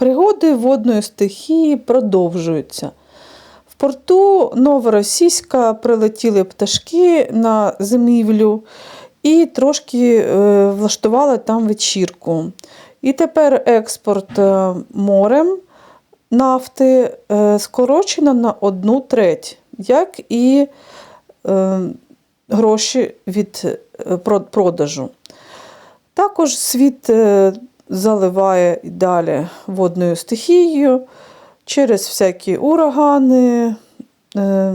Пригоди водної стихії продовжуються. В порту Новоросійська прилетіли пташки на зимівлю і трошки е, влаштували там вечірку. І тепер експорт е, морем нафти е, скорочено на одну треть, як і гроші від продажу. Також світ заливає і далі водною стихією через всякі урагани, е,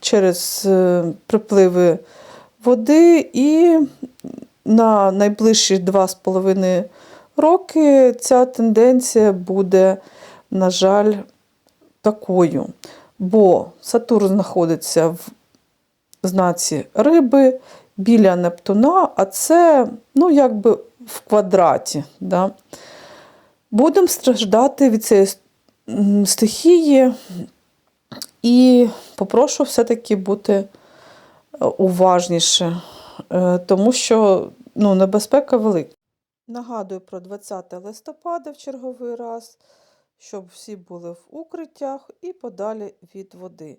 через е, припливи води, і на найближчі 2,5 роки ця тенденція буде, на жаль, такою. Бо Сатурн знаходиться в знаці риби біля Нептуна, а це, ну, якби в квадраті. Да? Будемо страждати від цієї стихії і попрошу все-таки бути е, уважніше, е, тому що ну, небезпека велика. Нагадую про 20 листопада в черговий раз, щоб всі були в укриттях і подалі від води.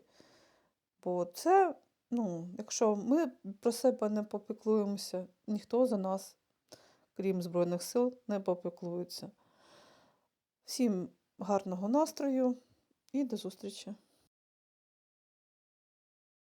Бо це, ну, якщо ми про себе не попіклуємося, ніхто за нас, крім Збройних сил, не попіклується. Всім гарного настрою і до зустрічі!